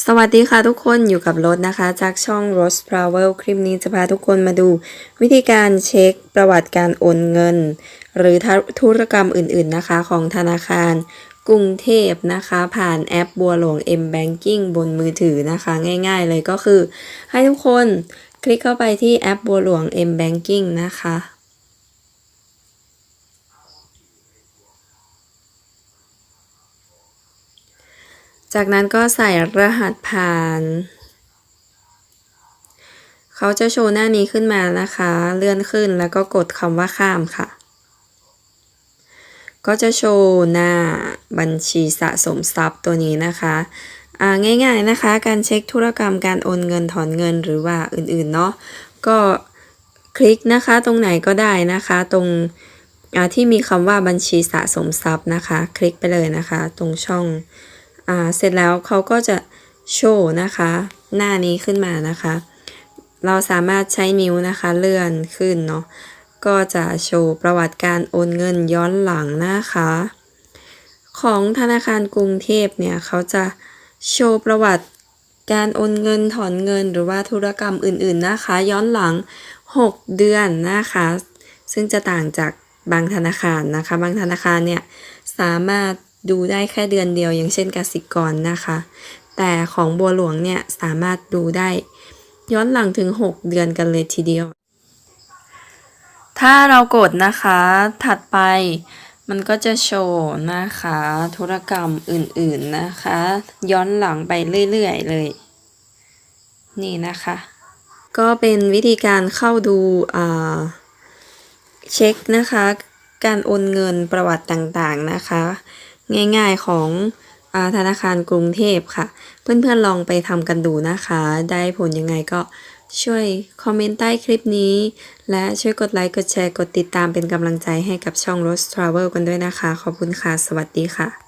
สวัสดีค่ะทุกคนอยู่กับรถนะคะ จากช่อง Rose Travel คลิปนี้จะพาทุกคนมาดู วิธีการเช็คประวัติการโอนเงิน หรือธุรกรรมอื่นๆนะคะของธนาคาร กรุงเทพนะคะ ผ่านแอปบัวหลวง M Banking บนมือถือนะคะ ง่ายๆเลยก็คือ ให้ทุกคนคลิกเข้าไปที่แอปบัวหลวง M Banking นะคะ จากนั้นก็ใส่รหัสผ่าน เขาจะโชว์หน้านี้ขึ้นมานะคะ เลื่อนขึ้นแล้วก็กดคำว่าข้ามค่ะ ก็จะโชว์หน้าบัญชีสะสมทรัพย์ตัวนี้นะคะอ่าง่ายๆนะคะ การเช็คธุรกรรมการโอนเงินถอนเงินหรือว่าอื่นๆเนาะก็คลิกนะคะตรงไหนก็ได้นะคะ ตรงอ่าที่มีคำว่าบัญชีสะสมทรัพย์นะคะ คลิกไปเลยนะคะ ตรงช่อง อ่าเสร็จแล้วเขาก็จะโชว์นะคะ หน้านี้ขึ้นมานะคะ เราสามารถใช้นิ้วนะคะเลื่อนขึ้นเนาะก็จะโชว์ประวัติการโอนเงินย้อนหลังนะคะ ของธนาคารกรุงเทพเนี่ยเขาจะโชว์ประวัติการโอนเงินถอนเงินหรือว่าธุรกรรมอื่นๆนะคะ ย้อนหลัง 6 เดือนนะคะ ซึ่งจะต่างจากบางธนาคารนะคะ บางธนาคารเนี่ยสามารถ ดูได้แค่เดือนเดียว อย่างเช่นกสิกรนะคะ แต่ของบัวหลวงเนี่ยสามารถดูได้ ย้อนหลังถึง 6 เดือนกันเลยทีเดียว ถ้าเรากดนะคะถัดไปมันก็จะโชว์นะคะ ธุรกรรมอื่นๆนะคะ ย้อนหลังไปเรื่อยๆเลย นี่นะคะ ก็เป็นวิธีการเข้าดูอ่าเช็คนะคะ การโอนเงินประวัติต่างๆนะคะ ง่ายๆของอธนาคารกรุงเทพค่ะ เพื่อนๆลองไปทำกันดูนะคะ ได้ผลยังไงก็ช่วยคอมเมนต์ใต้คลิปนี้ และช่วยกดไลค์กดแชร์กดติดตามเป็นกำลังใจให้กับช่อง Rose Travel กันด้วยนะคะ ขอบคุณค่ะ สวัสดีค่ะ